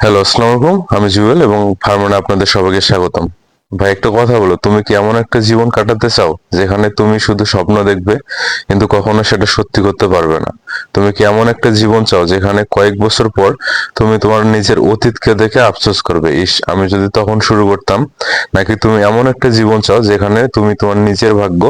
Hello আসসালামু আলাইকুম আমি জুয়েল এবং ফার্মানে আপনাদের সবাইকে স্বাগতম। ভাই, একটা কথা বলো, তুমি কি এমন একটা জীবন কাটাতে চাও যেখানে তুমি শুধু স্বপ্ন দেখবে, কিন্তু কখনো সেটা সত্যি করতে পারবে না? তুমি কি এমন একটা জীবন চাও যেখানে কয়েক বছর পর তুমি তোমার নিজের অতীতকে দেখে আফসোস করবে, ইস, আমি যদি তখন শুরু করতাম নাকি তুমি এমন একটা জীবন চাও যেখানে তুমি তোমার নিজের ভাগ্য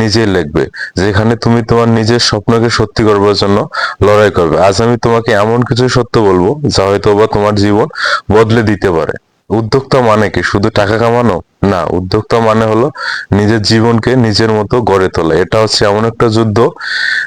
নিজেই লিখবে, যেখানে তুমি তোমার নিজের স্বপ্নকে সত্যি করবার জন্য লড়াই করবে? আজ আমি তোমাকে এমন কিছু সত্য বলব যা হয়তো বা তোমার জীবন বদলে দিতে পারে। উদ্যোক্তা মানে কি? শুধু টাকা কামানো? না, উদ্যোক্তা মানে হলো নিজের জীবনকে নিজের মতো গড়ে তোলা। এটা হচ্ছে এমন একটা যুদ্ধ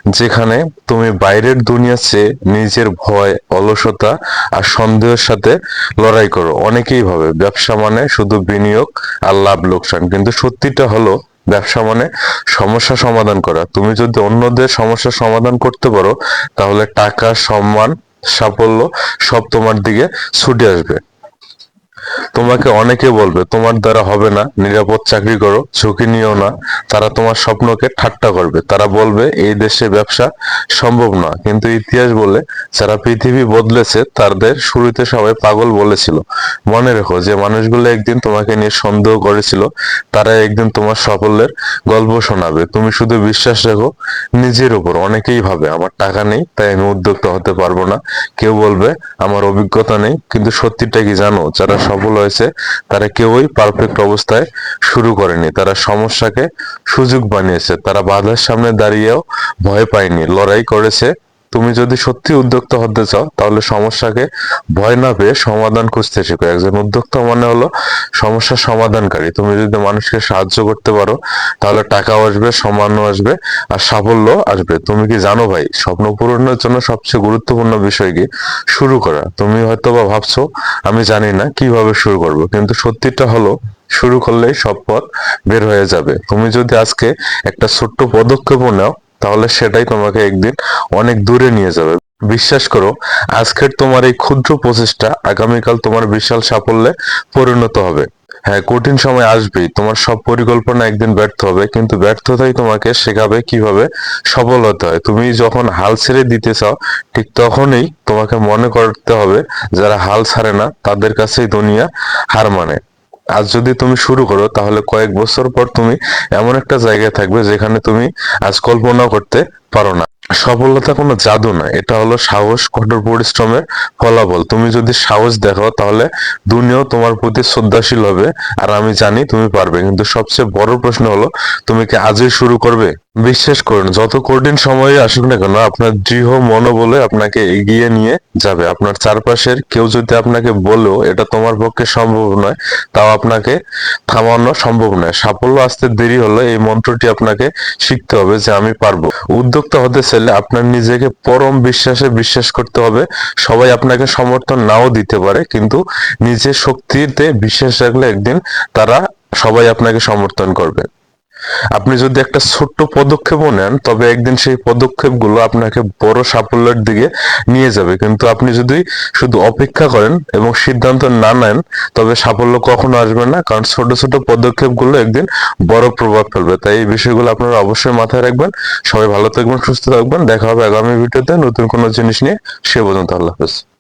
যেখানে তুমি বাইরের দুনিয়ার চেয়ে নিজের ভয়, অলসতা আর সন্দেহের সাথে লড়াই করো। অনেকেই ভাবে ব্যবসা মানে শুধু বিনিয়োগ আর লাভ লোকসান। কিন্তু সত্যিটা হলো ব্যবসা মানে সমস্যা সমাধান করা। তুমি যদি অন্যদের সমস্যা সমাধান করতে পারো, তাহলে টাকা, সম্মান, সাফল্য সব তোমার দিকে ছুটে আসবে। তোমাকে অনেকে বলবে, তোমার দ্বারা হবে না, নিরাপদ চাকরি করো, ঝুঁকি নিও না। তারা তোমার স্বপ্নকে ঠাট্টা করবে। তারা বলবে, এই দেশে ব্যবসা সম্ভব না। কিন্তু ইতিহাস বলে, যারা পৃথিবী বদলেছে, তাদের শুরুতে সবাই পাগল বলেছিল। মনে রেখো যে মানুষগুলো একদিন তোমাকে নিয়ে সন্দেহ করেছিল, তারা একদিন তোমার সাফল্যের গল্প শোনাবে। তুমি শুধু বিশ্বাস রাখো, নিজের উপর। অনেকেই ভাবে, আমার টাকা নেই, তাই আমি উদ্যোক্তা হতে পারব না। কেউ বলবে, আমার অভিজ্ঞতা নেই। কিন্তু সত্যিটা কি জানো? যারা সফল হয়েছে, তারা কেউই পারফেক্ট অবস্থায় শুরু করেনি। তারা সমস্যাকে সুযোগ বানিয়েছে। তারা বাধার সামনে দাঁড়িয়েও ভয় পায়নি। লড়াই করেছে তুমি যদি সত্যি উদ্যোক্তা হতে চাও, তাহলে সমস্যাকে ভয় না পেয়ে সমাধান খুঁজতে শেখো। একজন উদ্যোক্তা মানে হলো সমস্যার সমাধানকারী। তুমি যদি মানুষকে সাহায্য করতে পারো, তাহলে টাকাও আসবে, সম্মানও আসবে, আর সাফল্য আসবে। তুমি কি জানো ভাই, স্বপ্ন পূরণের জন্য সবচেয়ে গুরুত্বপূর্ণ বিষয় কি? শুরু করা। তুমি হয়তো বা ভাবছ, আমি জানি না কীভাবে শুরু করব, কিন্তু সত্যিটা হলো, শুরু করলেই সব পথ বের হয়ে যাবে। তুমি যদি আজকে একটা ছোট্ট পদক্ষেপও নাও তাহলে সেটাই তোমাকে একদিন অনেক দূরে নিয়ে যাবে। বিশ্বাস করো, আজকের তোমার এই ক্ষুদ্র প্রচেষ্টা আগামীকাল তোমার বিশাল সাফল্যে পরিণত হবে। হ্যাঁ কঠিন সময় আসবেই, তোমার সব পরিকল্পনা একদিন ব্যর্থ হবে, কিন্তু ব্যর্থতাই তোমাকে শেখাবে কীভাবে সফল হতে হয়। তুমি যখন হাল ছেড়ে দিতে চাও, ঠিক তখনই তোমাকে মনে করতে হবে, যারা হাল ছাড়ে না, তাদের কাছেই দুনিয়া হার মানে। আজ যদি তুমি শুরু করো, তাহলে কয়েক বছর পর তুমি এমন একটা জায়গায় থাকবে যেখানে তুমি আজ কল্পনা করতে পারো না। সফলতা কোনো জাদু না এটা হলো সাহস, কঠোর পরিশ্রমের ফলাফল। তুমি যদি সাহস দেখো তাহলে দুনিয়াও তোমার প্রতি শ্রদ্ধাশীল হবে, আর আমি জানি তুমি পারবে। কিন্তু সবচেয়ে বড় প্রশ্ন হলো, তুমি কি আজই শুরু করবে? বিশ্বাস করুন, যত কঠিন সময় আসুক না কেন, আপনার দৃঢ় মনোবলে আপনাকে এগিয়ে নিয়ে যাবে। আপনার চারপাশের কেউ যদি আপনাকে বলেও এটা তোমার পক্ষে সম্ভব নয়, তাও আপনাকে থামানো সম্ভব নয়। সাফল্য আসতে দেরি হলে এই মন্ত্রটি আপনাকে শিখতে হবে যে আমি পারব। উদ্যোক্তা হতে চাইলে আপনার নিজেকে পরম বিশ্বাসে বিশ্বাস করতে হবে। সবাই আপনাকে সমর্থন নাও দিতে পারে, কিন্তু নিজের শক্তিতে বিশ্বাস রাখলে একদিন তারা সবাই আপনাকে সমর্থন করবে। আপনি যদি একটা ছোট্ট পদক্ষেপও নেন, তবে একদিন সেই পদক্ষেপগুলো আপনাকে বড় সাফল্যের দিকে নিয়ে যাবে। কিন্তু আপনি যদি শুধু অপেক্ষা করেন এবং সিদ্ধান্ত না নেন, তবে সাফল্য কখনো আসবে না, কারণ ছোট ছোট পদক্ষেপগুলো একদিন বড় প্রভাব ফেলবে। তাই এই বিষয়গুলো আপনারা অবশ্যই মাথায় রাখবেন। সবাই ভালো থাকবেন, সুস্থ থাকবেন। দেখা হবে আগামী ভিডিওতে নতুন কোনো জিনিস নিয়ে। সে পর্যন্ত আল্লাহ হাফেজ।